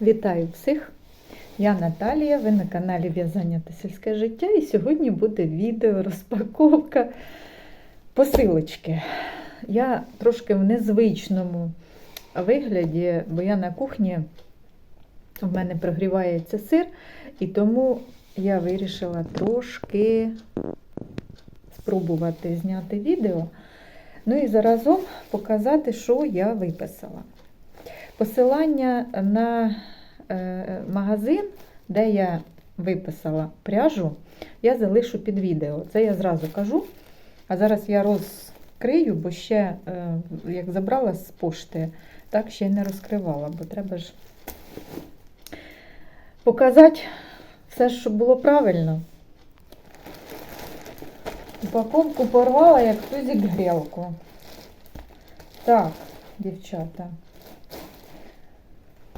Вітаю всіх! Я Наталія, ви на каналі В'язання та сільське життя, і сьогодні буде відео розпаковка посилочки. Я трошки в незвичному вигляді, бо я на кухні, в мене прогрівається сир, і тому я вирішила трошки спробувати зняти відео. Ну і заразом показати, що я виписала. Посилання на е, магазин, де я виписала пряжу, я залишу під відео. Це я зразу кажу. А зараз я розкрию, бо ще, е, як забрала з пошти, так ще й не розкривала, бо треба ж показати все, щоб було правильно. Упаковку порвала, як тузик грілку. Так, дівчата.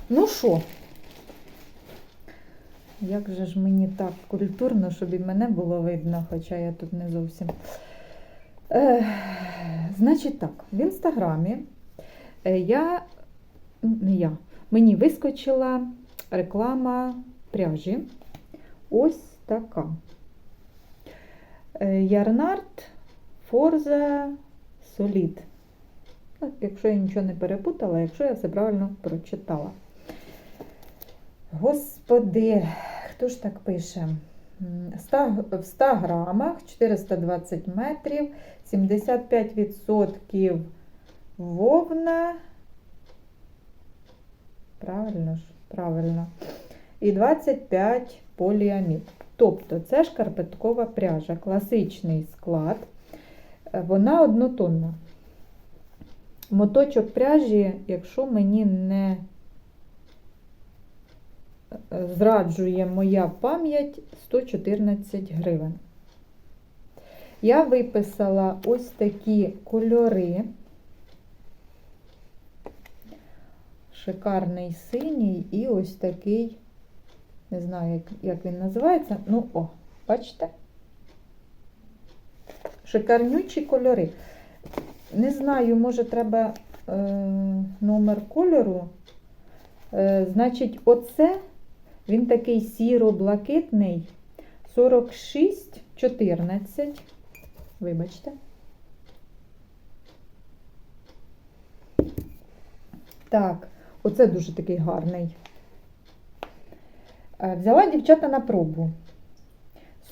Ну що, як же ж мені так культурно, щоб і мене було видно, хоча я тут не зовсім. Е, значить так, в інстаграмі е, я, не я, мені вискочила реклама пряжі. Ось така. Е, Ярнард Форза Солід. Якщо я нічого не перепутала, якщо я все правильно прочитала. Господи, хто ж так пише? В 100 грамах 420 метрів, 75% вовна. Правильно ж? Правильно. І 25 поліамід. Тобто це шкарпеткова пряжа, класичний склад. Е, Вона однотонна. Моточок пряжі, якщо мені не зраджує моя пам'ять 114 гривень. Я виписала ось такі кольори. Шикарний синій і ось такий, не знаю, як, як він називається. Ну, о, бачите? Шикарнючі кольори. Не знаю, може, треба е, номер кольору. Е, значить, оце він такий сіро-блакитний 46-14. Вибачте. Так, оце дуже такий гарний. Е, Взяла дівчата на пробу.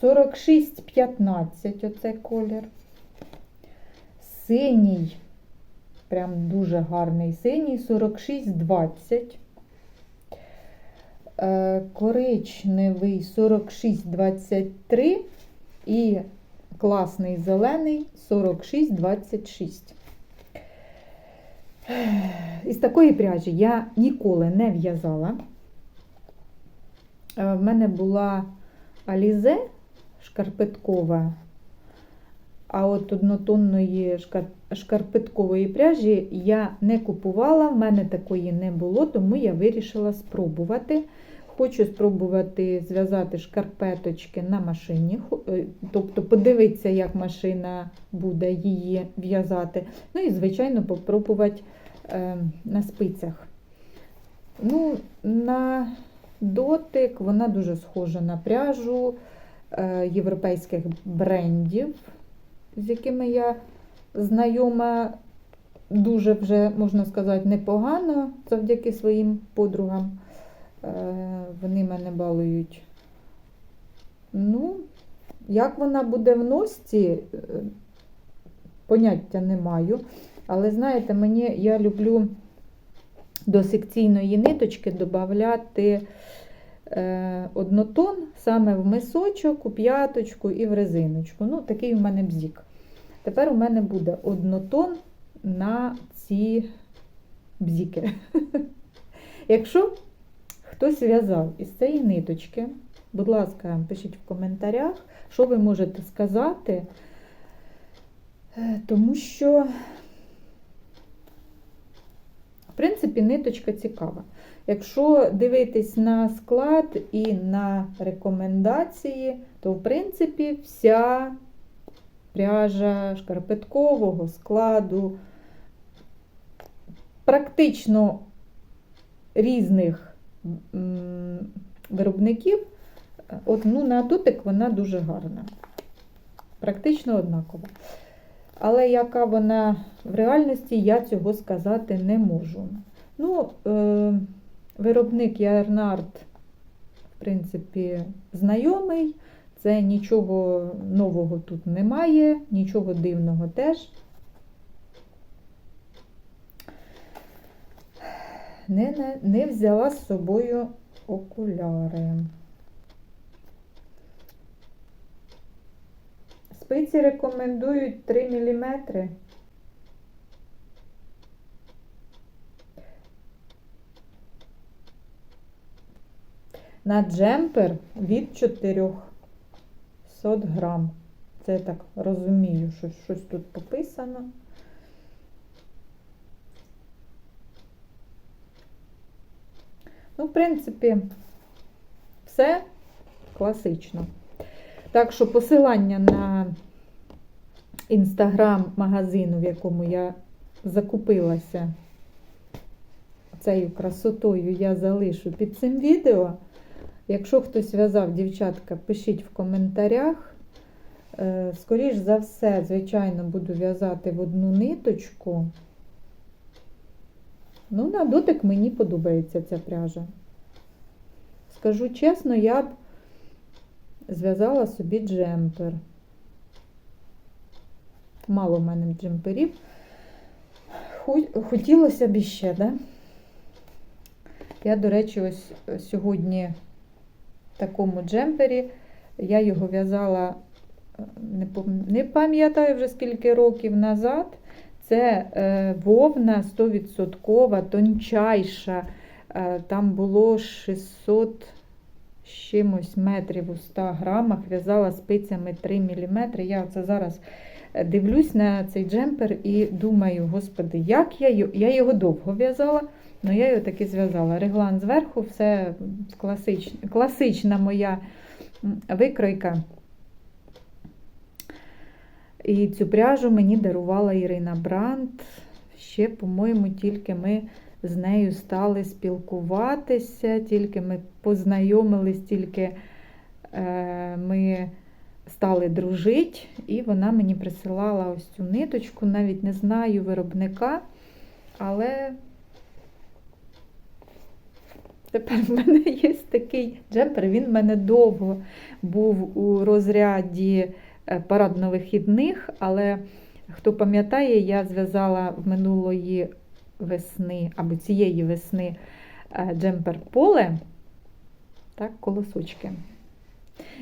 46-15 оце колір. Синій, прям дуже гарний синій, 46-20. Е, Коричневий 46-23 і класний зелений 46-26. Із такої пряжі я ніколи не в'язала. Е, В мене була Алізе шкарпеткова, а от однотонної шкарпеткової пряжі я не купувала, в мене такої не було, тому я вирішила спробувати. Хочу спробувати зв'язати шкарпеточки на машині, е, тобто подивитися, як машина буде її в'язати. Ну і, звичайно, попробувати е, на спицях. Ну, на дотик вона дуже схожа на пряжу е, європейських брендів, з якими я знайома дуже вже, можна сказати, непогано завдяки своїм подругам. Е, Вони мене балують. Ну, як вона буде в носці, е, поняття не маю. Але знаєте, мені я люблю до секційної ниточки додати однотон саме в мисочок, у п'яточку і в резиночку. Ну, такий у мене бзік. Тепер у мене буде однотон на ці бзіки. Якщо хтось в'язав із цієї ниточки, будь ласка, пишіть в коментарях, що ви можете сказати, Е, тому що, в принципі, ниточка цікава. Якщо дивитись на склад і на рекомендації, то, в принципі, вся пряжа шкарпеткового складу практично різних виробників. От, ну, на дотик вона дуже гарна. Практично однакова. Але яка вона в реальності, я цього сказати не можу. Ну, е, виробник Ярнард, в принципі, знайомий. Це нічого нового тут немає, нічого дивного теж. Не, не, не взяла з собою окуляри. Спиці рекомендують 3 мм. На джемпер від 400 грам. Це я так розумію, що щось тут пописано. Ну, в принципі, все класично. Так що посилання на інстаграм магазину, в якому я закупилася цією красотою, я залишу під цим відео. Якщо хтось в'язав, дівчатка, пишіть в коментарях. Е, Скоріш за все, звичайно, буду в'язати в одну ниточку. Ну, на дотик мені подобається ця пряжа. Скажу чесно, я б зв'язала собі джемпер. Мало в мене джемперів. Хотілося б іще, да? Я, до речі, ось сьогодні в такому джемпері. Я його в'язала, не, не пам'ятаю вже скільки років назад. Це е, вовна 100% тончайша. Е, там було 600 з чимось метрів у 100 грамах, в'язала спицями 3 мм. Я оце зараз дивлюсь на цей джемпер і думаю, господи, як я його, я його довго в'язала, але я його таки зв'язала. Реглан зверху, все класич, класична моя викройка. І цю пряжу мені дарувала Ірина Брандт. Ще, по-моєму, тільки ми з нею стали спілкуватися, тільки ми познайомились, тільки е, ми стали дружити, і вона мені присилала ось цю ниточку, навіть не знаю виробника, але тепер в мене є такий джемпер, він в мене довго був у розряді парадно-вихідних, але хто пам'ятає, я зв'язала минулої весни або цієї весни джемпер поле, так, колосочки.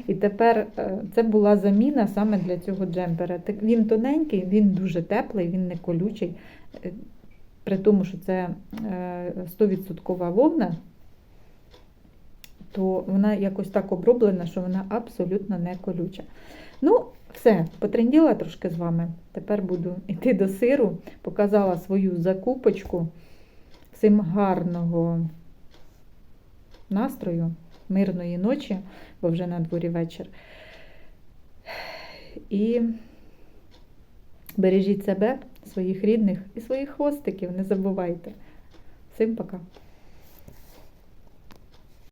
І тепер це була заміна саме для цього джемпера. Він тоненький, він дуже теплий, він не колючий, при тому, що це 100% вовна, то вона якось так оброблена, що вона абсолютно не колюча. Ну, все, потренділа трошки з вами. Тепер буду йти до сиру, показала свою закупочку. Всім гарного настрою, мирної ночі, бо вже на дворі вечір. І бережіть себе, своїх рідних і своїх хвостиків, не забувайте. Всім пока!